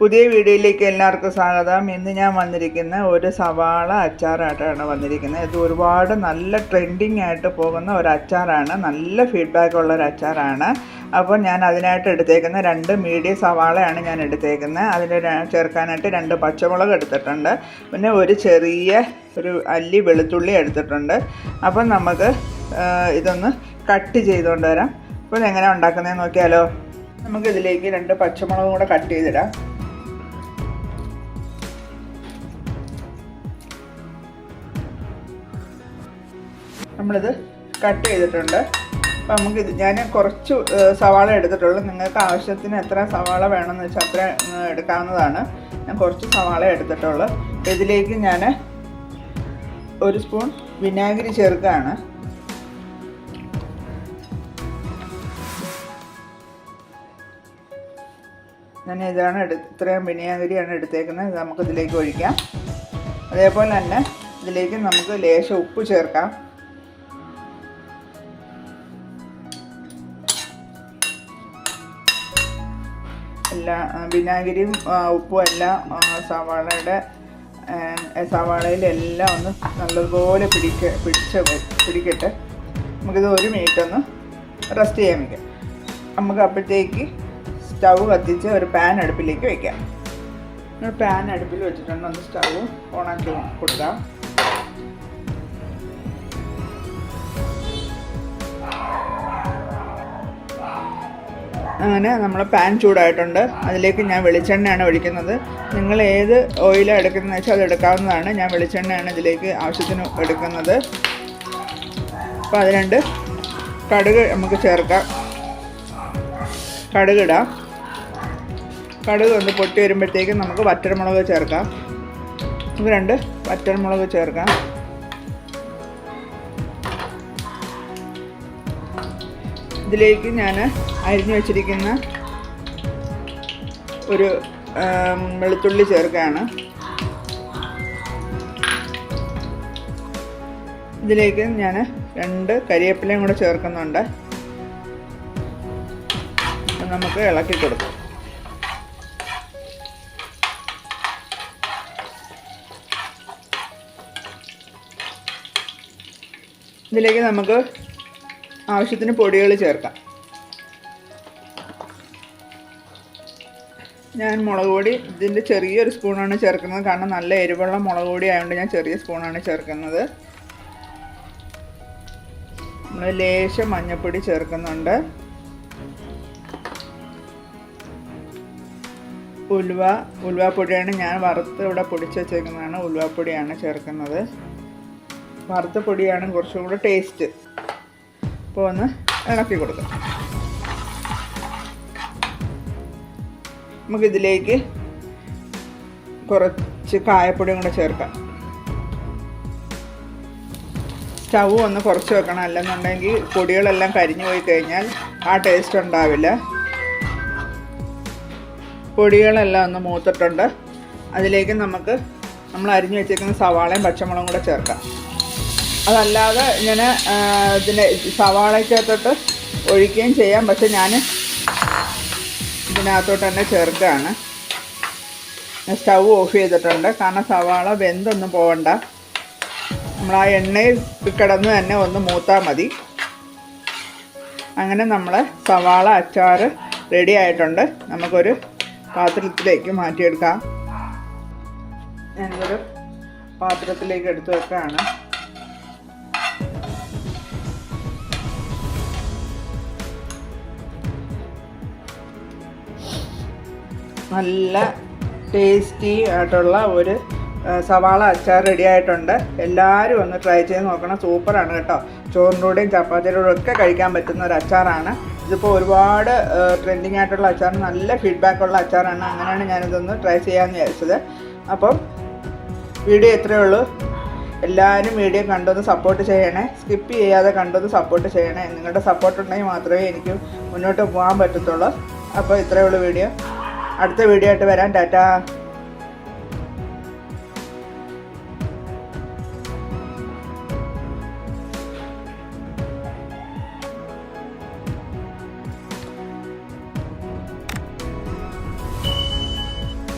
പുതിയ വീഡിയോയിലേക്ക് എല്ലാവർക്കും സ്വാഗതം. ഇന്ന് ഞാൻ വന്നിരിക്കുന്ന ഒരു സവാള അച്ചാറായിട്ടാണ് വന്നിരിക്കുന്നത്. ഇത് ഒരുപാട് നല്ല ട്രെൻഡിങ് ആയിട്ട് പോകുന്ന ഒരു അച്ചാറാണ്. നല്ല ഫീഡ്ബാക്ക് ഉള്ള ഒരു അച്ചാറാണ്. അപ്പോൾ ഞാൻ അതിനായിട്ട് എടുത്തേക്കുന്ന രണ്ട് മീഡിയം സവാളയാണ് ഞാൻ എടുത്തേക്കുന്നത്. അതിന് ചേർക്കാനായിട്ട് രണ്ട് പച്ചമുളക് എടുത്തിട്ടുണ്ട്. പിന്നെ ഒരു ചെറിയ ഒരു അല്ലി വെളുത്തുള്ളി എടുത്തിട്ടുണ്ട്. അപ്പം നമുക്ക് ഇതൊന്ന് കട്ട് ചെയ്തുകൊണ്ട് വരാം. അപ്പോൾ ഇതെങ്ങനെ ഉണ്ടാക്കുന്നതെന്ന് നോക്കിയാലോ. നമുക്ക് ഇതിലേക്ക് രണ്ട് പച്ചമുളകും കൂടെ കട്ട് ചെയ്തിടാം. നമ്മളിത് കട്ട് ചെയ്തിട്ടുണ്ട്. അപ്പം നമുക്ക് ഇത് ഞാൻ കുറച്ച് സവാള എടുത്തിട്ടുള്ളൂ. നിങ്ങൾക്ക് ആവശ്യത്തിന് എത്ര സവാള വേണമെന്ന് വെച്ചാൽ അത്ര എടുക്കാവുന്നതാണ്. ഞാൻ കുറച്ച് സവാള എടുത്തിട്ടുള്ളൂ. ഇതിലേക്ക് ഞാൻ ഒരു സ്പൂൺ വിനാഗിരി ചേർക്കുകയാണ്. ഞാൻ ഇതാണ് എടു ഇത്രയും വിനാഗിരിയാണ് എടുത്തേക്കുന്നത്. നമുക്ക് ഇതിലേക്ക് ഒഴിക്കാം. അതേപോലെ തന്നെ ഇതിലേക്ക് നമുക്ക് ലേശം ഉപ്പ് ചേർക്കാം. എല്ലാ വിനാഗിരിയും ഉപ്പും എല്ലാം സവാളയുടെ സവാളയിലെല്ലാം ഒന്ന് നല്ലതുപോലെ പിടിക്ക പിടിച്ച് പിടിക്കട്ടെ. നമുക്കിത് ഒരു മിനിറ്റ് ഒന്ന് റെസ്റ്റ് ചെയ്യാൻ വയ്ക്കാം നമുക്ക് അപ്പോഴത്തേക്ക് സ്റ്റൗ കത്തിച്ച് ഒരു പാൻ അടുപ്പിലേക്ക് വയ്ക്കാം ഒരു പാൻ അടുപ്പിൽ വെച്ചിട്ടുണ്ട്. ഒന്ന് സ്റ്റൗ ഓണാക്കി കൊടുക്കാം. അങ്ങനെ നമ്മൾ പാൻ ചൂടായിട്ടുണ്ട്. അതിലേക്ക് ഞാൻ വെളിച്ചെണ്ണയാണ് ഒഴിക്കുന്നത്. നിങ്ങൾ ഏത് ഓയിലാണ് എടുക്കുന്നതെന്ന് വെച്ചാൽ അത് എടുക്കാവുന്നതാണ്. ഞാൻ വെളിച്ചെണ്ണയാണ് ഇതിലേക്ക് ആവശ്യത്തിന് എടുക്കുന്നത്. അപ്പോൾ അത് രണ്ട് കടുക് നമുക്ക് ചേർക്കാം. കടുക് ഇടാം. കടുക് ഒന്ന് പൊട്ടി വരുമ്പോഴത്തേക്കും നമുക്ക് വറ്റൽമുളക് ചേർക്കാം. നമുക്ക് രണ്ട് വറ്റൽമുളക് ചേർക്കാം. ഇതിലേക്ക് ഞാൻ അരിഞ്ഞു വച്ചിരിക്കുന്ന ഒരു വെളുത്തുള്ളി ചേർക്കുകയാണ്. ഇതിലേക്ക് ഞാൻ രണ്ട് കരിവേപ്പിലയും കൂടെ ചേർക്കുന്നുണ്ട്. നമുക്ക് ഇളക്കി കൊടുക്കാം. ഇതിലേക്ക് നമുക്ക് ആവശ്യത്തിന് പൊടികൾ ചേർക്കാം. ഞാൻ മുളക് പൊടി ഇതിന്റെ ചെറിയൊരു സ്പൂണാണ് ചേർക്കുന്നത്. കാരണം നല്ല എരിവുള്ള മുളക് പൊടി ആയതുകൊണ്ട് ഞാൻ ചെറിയ സ്പൂണാണ് ചേർക്കുന്നത്. നമ്മൾ ലേശം മഞ്ഞൾപ്പൊടി ചേർക്കുന്നുണ്ട്. ഉലുവ ഉലുവാപ്പൊടിയാണ് ഞാൻ വറുത്ത് ഇവിടെ പൊടിച്ച് വെച്ചേക്കുന്നതാണ്. ഉലുവാപ്പൊടിയാണ് ചേർക്കുന്നത്. വറുത്ത പൊടിയാണ് കുറച്ചും കൂടെ ടേസ്റ്റ് അപ്പോൾ ഒന്ന് ഇളക്കി കൊടുക്കാം. നമുക്കിതിലേക്ക് കുറച്ച് കായപ്പൊടിയും കൂടെ ചേർക്കാം. സ്റ്റൗ ഒന്ന് കുറച്ച് വെക്കണം. അല്ലെന്നുണ്ടെങ്കിൽ പൊടികളെല്ലാം കരിഞ്ഞു പോയി കഴിഞ്ഞാൽ ആ ടേസ്റ്റ് ഉണ്ടാവില്ല. പൊടികളെല്ലാം ഒന്ന് മൂത്തിട്ടുണ്ട്. അതിലേക്ക് നമുക്ക് നമ്മൾ അരിഞ്ഞു വെച്ചേക്കുന്ന സവാളയും പച്ചമുളകും കൂടെ ചേർക്കാം. അതല്ലാതെ ഇങ്ങനെ ഇതിന്റെ സവാളയ്ക്കകത്തോട്ട് ഒഴിക്കുകയും ചെയ്യാം. പക്ഷെ ഞാൻ ഇതിനകത്തോട്ട് തന്നെ ചേർക്കുകയാണ് സ്റ്റൗ ഓഫ് ചെയ്തിട്ടുണ്ട്. കാരണം സവാള വെന്തൊന്നും പോകണ്ട നമ്മൾ ആ എണ്ണയിൽ കിടന്ന് തന്നെ ഒന്ന് മൂത്താൽ മതി. അങ്ങനെ നമ്മൾ സവാള അച്ചാർ റെഡി ആയിട്ടുണ്ട്. നമുക്കൊരു പാത്രത്തിലേക്ക് മാറ്റിയെടുക്കാം. ഞാനിതൊരു പാത്രത്തിലേക്ക് എടുത്തു വെക്കുകയാണ്. നല്ല ടേസ്റ്റി ആയിട്ടുള്ള ഒരു സവാള അച്ചാർ റെഡി ആയിട്ടുണ്ട്. എല്ലാവരും ഒന്ന് ട്രൈ ചെയ്ത് നോക്കണം. സൂപ്പറാണ് കേട്ടോ. ചോറിന്റെ കൂടെയും ചപ്പാത്തിയുടെ ഒക്കെ കഴിക്കാൻ പറ്റുന്ന ഒരു അച്ചാറാണ്. ഇതിപ്പോൾ ഒരുപാട് ട്രെൻഡിങ് ആയിട്ടുള്ള അച്ചാർ നല്ല ഫീഡ്ബാക്ക് ഉള്ള അച്ചാറാണ്. അങ്ങനെയാണ് ഞാനിതൊന്ന് ട്രൈ ചെയ്യാമെന്ന് വിചാരിച്ചത്. അപ്പം വീഡിയോ ഇത്രയേ ഉള്ളൂ. എല്ലാവരും വീഡിയോ കണ്ടൊന്ന് സപ്പോർട്ട് ചെയ്യണേ. സ്കിപ്പ് ചെയ്യാതെ കണ്ടൊന്ന് സപ്പോർട്ട് ചെയ്യണേ. നിങ്ങളുടെ സപ്പോർട്ട് ഉണ്ടെങ്കിൽ മാത്രമേ എനിക്ക് മുന്നോട്ട് പോകാൻ പറ്റത്തുള്ളൂ. അപ്പോൾ ഇത്രയേ ഉള്ളൂ വീഡിയോ. അടുത്ത വീഡിയോ ആയിട്ട് വരാം. ടാറ്റാ